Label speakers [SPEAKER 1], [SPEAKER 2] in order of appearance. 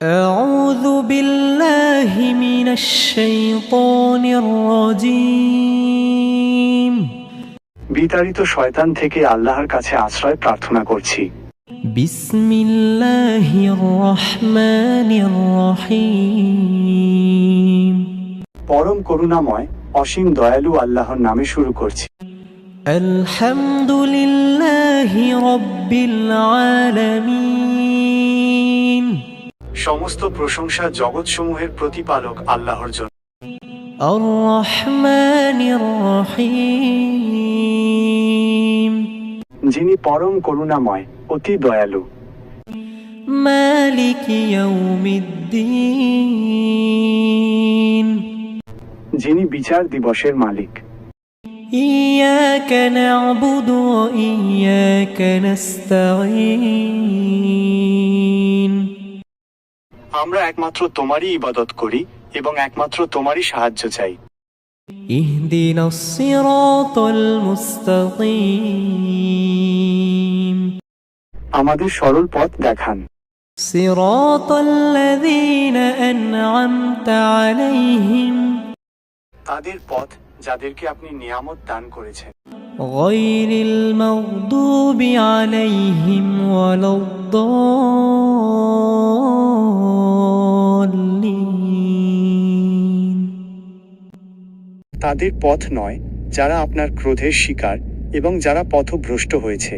[SPEAKER 1] أعوذ بالله من الشيطان الرجيم
[SPEAKER 2] বিতাড়িত শয়তান থেকে আল্লাহর কাছে আশ্রয় প্রার্থনা করছি
[SPEAKER 1] بسم الله الرحمن الرحيم
[SPEAKER 2] পরম করুণাময় অসীম দয়ালু আল্লাহর নামে শুরু করছি
[SPEAKER 1] الحمد لله رب العالمين
[SPEAKER 2] সমস্ত প্রশংসা জগৎসমূহের প্রতিপালক আল্লাহর জন্য
[SPEAKER 1] الرحمن الرحيم
[SPEAKER 2] যিনি পরম করুণাময় অতি দয়ালু
[SPEAKER 1] مالك يوم الدين
[SPEAKER 2] যিনি বিচার দিবসের মালিক
[SPEAKER 1] إياك نعبد وإياك نستعين
[SPEAKER 2] আমরা একমাত্র তোমারই ইবাদত করি এবং একমাত্র তোমারই সাহায্য চাই
[SPEAKER 1] اهدنا الصراط المستقيم
[SPEAKER 2] আমাদের সরল পথ দেখান
[SPEAKER 1] صراط الذين أنعمت عليهم
[SPEAKER 2] তাদের পথ যাদেরকে আপনি নিয়ামত দান করেছেন
[SPEAKER 1] غير المغضوب عليهم ولا الضالين
[SPEAKER 2] তাদের পথ নয় যারা আপনার ক্রোধের শিকার এবং যারা পথভ্রষ্ট হয়েছে।